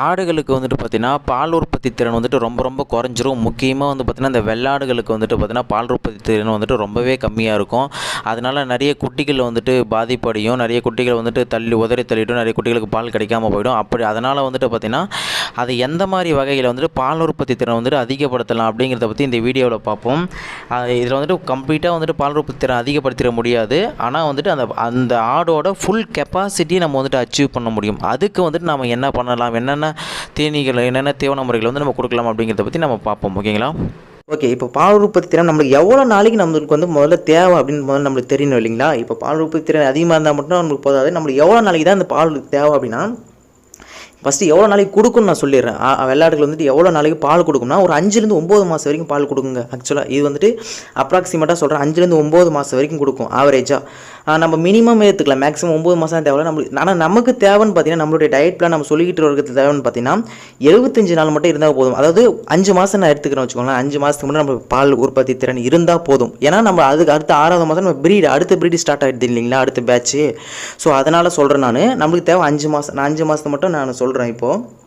ஆடுகளுக்கு வந்துட்டு பார்த்திங்கன்னா பால் உற்பத்தி திறன் வந்துட்டு ரொம்ப ரொம்ப குறைஞ்சிரும். முக்கியமாக வந்து பார்த்திங்கன்னா இந்த வெள்ளாடுகளுக்கு வந்துட்டு பார்த்திங்கன்னா பால் உற்பத்தி திறன் வந்துட்டு ரொம்பவே கம்மியாக இருக்கும். அதனால் நிறைய குட்டிகள் வந்துட்டு பாதிப்படையும். நிறைய குட்டிகள் வந்துட்டு தள்ளி உதறி தள்ளிடும் நிறைய குட்டிகளுக்கு பால் கிடைக்காமல் போயிடும். அப்படி அதனால் வந்துட்டு பார்த்திங்கன்னா அது எந்த மாதிரி வகையில் வந்துட்டு பால் உற்பத்தி திறன் வந்துட்டு அதிகப்படுத்தலாம் அப்படிங்கிறத பற்றி இந்த வீடியோவில் பார்ப்போம். இதில் வந்துட்டு கம்ப்ளீட்டாக வந்துட்டு பால் உற்பத்தி திறன் அதிகப்படுத்திட முடியாது. ஆனால் வந்துட்டு அந்த அந்த ஆடோட ஃபுல் கெப்பாசிட்டியை நம்ம வந்துட்டு அச்சீவ் பண்ண முடியும். அதுக்கு வந்துட்டு நம்ம என்ன பண்ணலாம் என்னென்ன தீனிகள் என்னென்ன தீவன முறைகள் வந்து நம்ம கொடுக்கலாம் அப்படிங்கிறத பற்றி நம்ம பார்ப்போம் ஓகேங்களா? ஓகே இப்போ பால் உற்பத்தி திறன் நம்மளுக்கு எவ்வளோ நாளைக்கு நம்மளுக்கு வந்து முதல்ல தேவை அப்படின்னு முதல்ல நம்மளுக்கு தெரியணும் இல்லைங்களா? இப்போ பால் உற்பத்தி திறன் அதிகமாக இருந்தால் மட்டும் நம்மளுக்கு போதாது. நம்மளுக்கு எவ்வளோ நாளைக்கு தான் அந்த பால் தேவை அப்படின்னா ஃபஸ்ட்டு எவ்வளோ நாளைக்கு கொடுக்குன்னு நான் சொல்லிடுறேன். வெள்ளாடுகள் வந்துட்டு எவ்வளோ நாளைக்கு பால் கொடுக்கும்னா ஒரு அஞ்சுலேருந்து ஒம்பது மாதம் வரைக்கும் பால் கொடுக்குங்க. ஆக்சுவலாக இது வந்துட்டு அப்ராக்சிமேட்டாக சொல்கிறேன் அஞ்சுலேருந்து ஒம்பது மாதம் வரைக்கும் கொடுக்கும் ஆவரேஜாக நம்ம மினிமம் எடுத்துக்கலாம். மேக்ஸிமம் ஒம்பது மாதம் தான் தேவை நம்மளுக்கு ஆனால் நமக்கு தேவைன்னு பார்த்தீங்கன்னா நம்மளுடைய டயட் பிளான் நம்ம சொல்லிக்கிட்டு இருக்கிறது தேவைன்னு பார்த்தீங்கன்னா எழுபத்தஞ்சு நாள் மட்டும் இருந்தால் போதும். அதாவது அஞ்சு மாதம் நான் எடுத்துக்கிறேன் வச்சுக்கோங்களேன். அஞ்சு மாதத்துக்கு மட்டும் நம்ம பால் உற்பத்தி திறன் இருந்தால் போதும். ஏன்னா நம்ம அதுக்கு அடுத்த ஆறாவது மாதம் நம்ம ப்ரீட் அடுத்த பிரீடு ஸ்டார்ட் ஆகிடுது இல்லைங்களா? அடுத்த பேட்ச்சு ஸோ அதனால் சொல்கிறேன் நான். நம்மளுக்கு தேவை அஞ்சு மாதம் நான் அஞ்சு மாதத்தை மட்டும் நான் சொல்கிறேன் இப்போது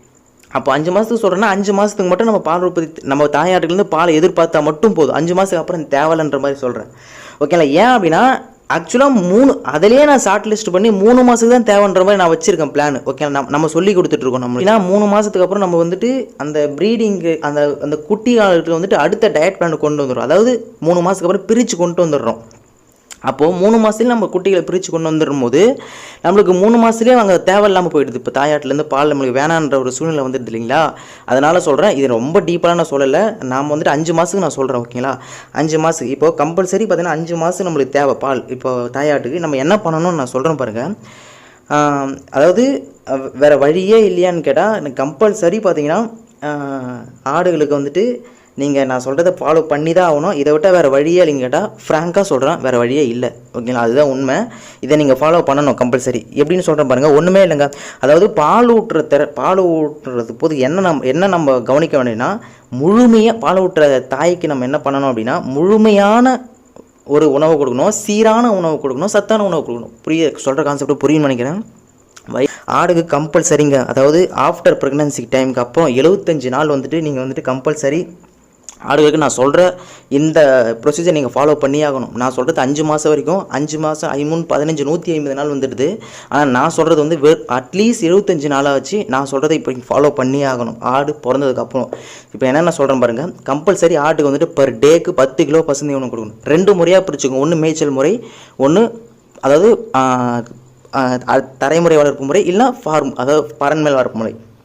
அப்போ அஞ்சு மாதத்துக்கு சொல்கிறேன்னா அஞ்சு மாதத்துக்கு மட்டும் நம்ம பால் உற்பத்தி நம்ம தாயாட்டுலேருந்து பாலை எதிர்பார்த்தா மட்டும் போதும். அஞ்சு மாதத்துக்கு அப்புறம் தேவைன்ற மாதிரி சொல்கிறேன் ஓகேங்களா ஏன் அப்படின்னா ஆக்சுவலாக மூணு அதிலே நான் ஷார்ட் லிஸ்ட் பண்ணி மூணு மாதத்துக்கு தான் தேவைன்ற மாதிரி நான் வச்சிருக்கேன் பிளான் ஓகே நம்ம நம்ம சொல்லி கொடுத்துட்ருக்கோம் நம்ம ஏன்னா மூணு மாதத்துக்கு அப்புறம் நம்ம வந்துட்டு அந்த ப்ரீடிங்கு அந்த அந்த குட்டி காலத்தில் வந்துட்டு அடுத்த டயட் பிளான் கொண்டு வந்துடும் அதாவது மூணு மாதத்துக்கு அப்புறம் பிரித்து கொண்டு வந்துடுறோம். அப்போது மூணு மாதத்துலேயும் நம்ம குட்டிகளை பிரித்து கொண்டு வந்துடும் போது நம்மளுக்கு மூணு மாதத்துலேயே அங்கே தேவையில்லாமல் போயிடுது. இப்போ தாயாட்டிலேருந்து பால் நம்மளுக்கு வேணான்ற ஒரு சூழ்நிலை வந்துடுது இல்லைங்களா? அதனால் சொல்கிறேன் இது ரொம்ப டீப்பாக நான் சொல்லலை நாம் வந்துட்டு அஞ்சு மாதத்துக்கு நான் சொல்கிறேன் ஓகேங்களா? அஞ்சு மாதத்துக்கு இப்போ கம்பல்சரி பார்த்தீங்கன்னா அஞ்சு மாதம் நம்மளுக்கு தேவை பால். இப்போ தாயாட்டுக்கு நம்ம என்ன பண்ணணும்னு நான் சொல்கிறேன் பாருங்கள் அதாவது வேறு வழியே இல்லையான்னு கேட்டால் கம்பல்சரி பார்த்தீங்கன்னா ஆடுகளுக்கு வந்துட்டு நீங்கள் நான் சொல்கிறத ஃபாலோ பண்ணி தான் ஆகணும். இதை விட்டால் வேறு வழியே இல்லைன்னு கேட்டால் ஃப்ராங்காக சொல்கிறேன் வேறு வழியே இல்லை. ஓகேங்களா அதுதான் உண்மை. இதை நீங்கள் ஃபாலோ பண்ணணும் கம்பல்சரி எப்படின்னு சொல்கிறேன் பாருங்கள் ஒன்றுமே இல்லைங்க. அதாவது பால் ஊட்டுற திற பால் ஊட்டுறது போது என்ன நம்ம என்ன நம்ம கவனிக்க வேண்டியதுன்னா முழுமையாக பால் ஊட்டுற தாய்க்கு நம்ம என்ன பண்ணணும் அப்படின்னா முழுமையான ஒரு உணவு கொடுக்கணும் சீரான உணவு கொடுக்கணும் சத்தான உணவு கொடுக்கணும். புரிய சொல்கிற கான்செப்ட் புரியும்னு நினைக்கிறேன். வை ஆடுக்கு கம்பல்சரிங்க அதாவது ஆஃப்டர் ப்ரெக்னன்சி டைமுக்கு அப்புறம் எழுபத்தஞ்சு நாள் வந்துட்டு நீங்கள் வந்துட்டு கம்பல்சரி ஆடுகளுக்கு நான் சொல்கிற இந்த ப்ரொசீஜர் நீங்கள் ஃபாலோ பண்ணி ஆகணும். நான் சொல்கிறது அஞ்சு மாதம் வரைக்கும் அஞ்சு மாதம் ஐமூணு பதினஞ்சு நூற்றி ஐம்பது நாள் வந்துடுது. ஆனால் நான் சொல்கிறது வந்து வெ அட்லீஸ்ட் எழுபத்தஞ்சு நாளாக வச்சு நான் சொல்கிறத இப்போ ஃபாலோ பண்ணி ஆகணும். ஆடு பிறந்ததுக்கப்புறம் இப்போ என்னென்ன சொல்கிறேன் பாருங்கள் கம்பல்சரி ஆட்டுக்கு வந்துட்டு பர் டேக்கு பத்து கிலோ பசுந்தி ஒன்று கொடுக்கணும். ரெண்டு முறையாக பிடிச்சிக்கோங்க ஒன்று மேய்ச்சல் முறை ஒன்று அதாவது தரைமுறை வளர்ப்பு முறை இல்லைனா ஃபார்ம் அதாவது பரன்மேல் வளர்ப்பு முறை.